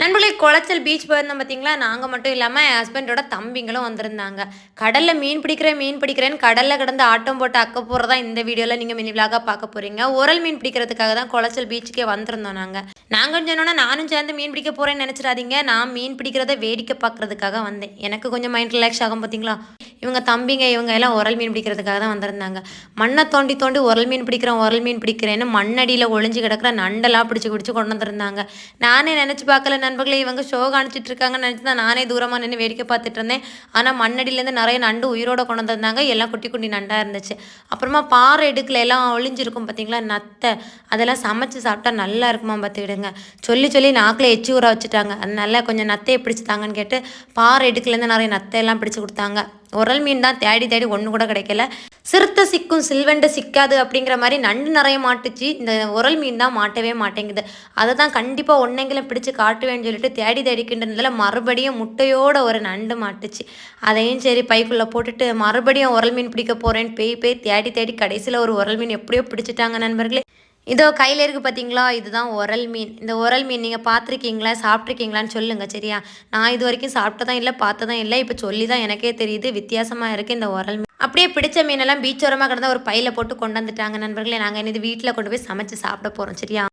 நண்பர்களே குளச்சல் பீச் போயிருந்தோம் பார்த்தீங்களா? நாங்கள் மட்டும் இல்லாமல் என் ஹஸ்பண்டோட தம்பிங்களும் வந்திருந்தாங்க. கடலில் மீன் பிடிக்கிறேன் மீன் பிடிக்கிறேன்னு கடலில் கிடந்து ஆட்டம் போட்டு அக்க போகிறதா இந்த வீடியோவில் நீங்கள் மினி விலாக பார்க்க போகிறீங்க உரல் மீன் பிடிக்கிறதுக்காக தான் குளச்சல் பீச்சுக்கே வந்திருந்தோம் நாங்கள் நாங்கள் சொன்னோன்னா நானும் சேர்ந்து மீன் பிடிக்க போகிறேன்னு நினச்சிடாதீங்க. நான் மீன் பிடிக்கிறத வேடிக்கை பார்க்குறதுக்காக வந்தேன். எனக்கு கொஞ்சம் மைண்ட் ரிலாக்ஸ் ஆகும் பார்த்தீங்களா? இவங்க தம்பிங்க இவங்க எல்லாம் உரல் மீன் பிடிக்கிறதுக்காக தான் வந்திருந்தாங்க. மண்ணை தோண்டி தோண்டி உரல் மீன் பிடிக்கிறேன் உரல் மீன் பிடிக்கிறேன்னு மண்ணடியில் ஒளிஞ்சு கிடக்கிற நண்டெல்லாம் பிடிச்சி பிடிச்சி கொண்டு வந்திருந்தாங்க. நானே நினச்சி பார்க்கல நண்பர்களே இவங்க ஷோ காணிச்சிட்டு இருக்காங்கன்னு நினச்சி தான் நானே தூரமாக நின்று வேடிக்கை பார்த்துட்டு இருந்தேன். ஆனால் மண்ணடியிலேருந்து நிறைய நண்டு உயிரோட கொண்டு வந்திருந்தாங்க. எல்லாம் குட்டி குட்டி நண்டாக இருந்துச்சு. அப்புறமா பாறை இடுக்கில் எல்லாம் ஒளிஞ்சிருக்கும் பார்த்தீங்களா நத்தை. அதெல்லாம் சமைச்சு சாப்பிட்டா நல்லா இருக்குமா பார்த்துக்கிடுங்க. சொல்லி சொல்லி நாக்கில் எச்சி ஊற வச்சுட்டாங்க. அதனால கொஞ்சம் நத்தையை பிடிச்சி தாங்கன்னு கேட்டு பாறை இடுக்குலேருந்து நிறைய நத்தை எல்லாம் பிடிச்சி கொடுத்தாங்க. உரல் மீன் தான் தேடி தேடி ஒன்று கூட கிடைக்கல. சிறுத்தை சிக்கும் சில்வெண்டை சிக்காது அப்படிங்கிற மாதிரி நண்டு நிறைய மாட்டுச்சு. இந்த உரல் மீன் தான் மாட்டவே மாட்டேங்குது. அதை தான் கண்டிப்பாக ஒன்றைங்களும் பிடிச்சி காட்டுவேன்னு சொல்லிட்டு தேடி தேடிக்கின்றதுல மறுபடியும் முட்டையோட ஒரு நண்டு மாட்டுச்சு. அதையும் சரி பைக்குள்ளே போட்டுட்டு மறுபடியும் உரல் மீன் பிடிக்க போகிறேன்னு பேய் பேய் தேடி தேடி கடைசியில் ஒரு உரல் மீன் எப்படியோ பிடிச்சிட்டாங்க நண்பர்களே. இதோ கையில் இருக்குது பார்த்தீங்களா இதுதான் உரல் மீன். இந்த உரல் மீன் நீங்கள் பார்த்துருக்கீங்களா சாப்பிட்ருக்கீங்களான்னு சொல்லுங்கள் சரியா? நான் இது வரைக்கும் சாப்பிட்டதான் இல்லை பார்த்ததான் இல்லை. இப்போ சொல்லி தான் எனக்கே தெரியுது வித்தியாசமாக இருக்குது இந்த உரல் மீன். அப்படியே பிடிச்ச மீனெல்லாம் பீச்சோரமாக கிடந்த ஒரு பையில் போட்டு கொண்டு வந்துட்டாங்க நண்பர்களே. நாங்கள் இது வீட்டில் கொண்டு போய் சமைச்சு சாப்பிட போகிறோம் சரியா?